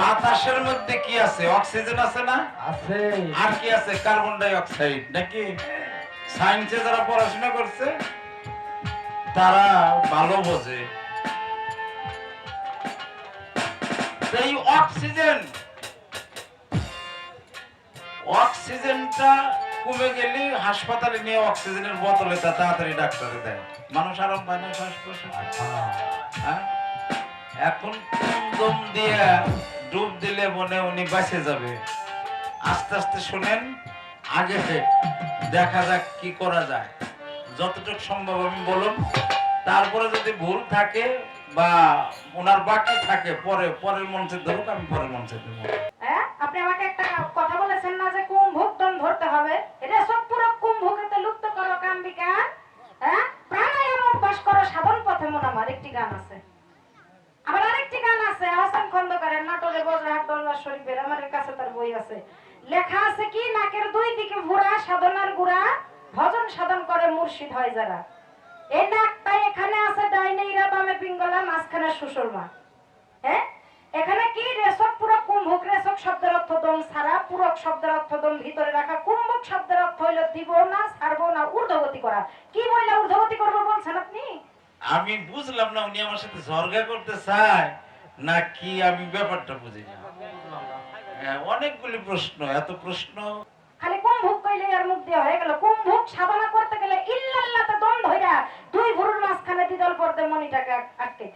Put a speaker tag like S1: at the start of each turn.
S1: বাতাসের মধ্যে কি আছে? অক্সিজেন আছে না?
S2: আছে।
S1: আর কি আছে? কার্বন ডাই অক্সাইড নাকি? সায়েন্সে যারা পড়াশোনা করছে তারা ভালো বোঝে। এই অক্সিজেন অক্সিজেনটা কমে গেলে হাসপাতালে নিয়ে অক্সিজেনের বোতলে তা তাড়াতাড়ি ডাক্তারে দেয়। মানুষ আরাম পায় না শ্বাস প্রশ্বাস। হ্যাঁ? এখন দম দিয়ে ডুব দিলে মনে উনি বাঁচে যাবে। আস্তে আস্তে শুনেন, আগে দেখা যাক কি করা যায়। যতটুকু সম্ভব আমি বলুন, তারপরে যদি ভুল থাকে বা ওনার বাকি থাকে, পরে, পরের মঞ্চে ধরুক, আমি পরের মঞ্চে দেবো
S3: আপনি আমাকে একটা কথা বলেছেন না যে কুম্ভক দম ধরতে হবে? এটা সব পুরো লুপ্ত করো হ্যাঁ প্রাণায়াম অভ্যাস করো, সাধন পথে আমার একটি গান আছে আবার আরেকটি গান আছে হাসান লেখা আছে কি, নাকের দুই দিকে ভুরা, সাধনার গুড়া, ভজন সাধন করে মুর্শিদ হয় যারা। এই নাকটা এখানে আছে, ডাইনে ইরা পিঙ্গলা, মাঝখানে সুষুরমা। হ্যাঁ এখানে কি রেশক, পুরক, কুম্ভক, রেশক শব্দের অর্থ দম ছাড়া, পুরক শব্দের অর্থ দম ভিতরে রাখা, কুম্ভক শব্দের অর্থ হইল দিব না, ছাড়বো না, ঊর্ধ্বগতি করা। কি বললে, ঊর্ধ্বগতি করব বলছেন আপনি?
S1: আমি বুঝলাম না, উনি আমার সাথে ঝরগা করতে চায়। না কি আমি ব্যাপারটা বুঝি না হ্যাঁ, অনেকগুলি প্রশ্ন এত প্রশ্ন
S3: খালি কুম্ভক কইলে আর মুখ দিয়ে হয়ে গেল কুম্ভক সাধনা করতে গেলে ইল্লাল্লাহ তো দম ধইরা দুই ভুরুর মাঝখানে দ্বিদল করতে মনিটাকে আটকে।